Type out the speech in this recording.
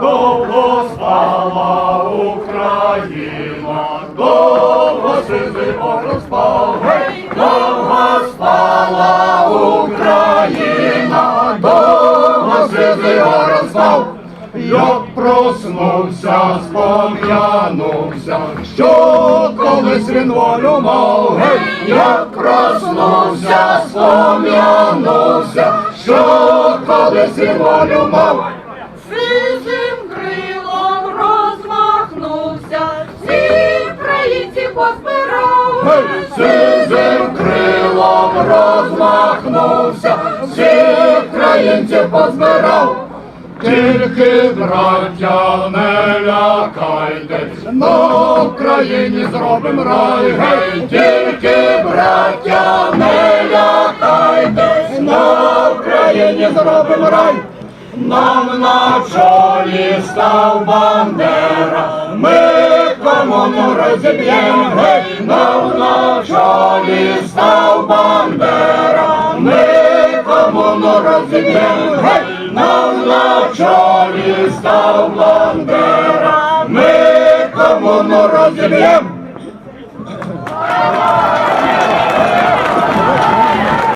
Довго спала Україна, довго сизи розпав, гей, довго спала Україна, довго сизи розпав. Як проснувся, спом'янувся, що колись він волю мав, як проснувся, спом'янувся, що колись він волю мав. Сизим крилом розмахнувся, всіх країнців позбирав. Тільки, браття, не лякайтесь, на Україні зробим рай, гей, тільки, браття, не лякайтесь, на Україні зробим рай. Нам на чолі став Бандера, ми комуну розіб'єм, комуну розіб'єм, гей, нам на чолі став Бандера, ми комуну розіб'єм.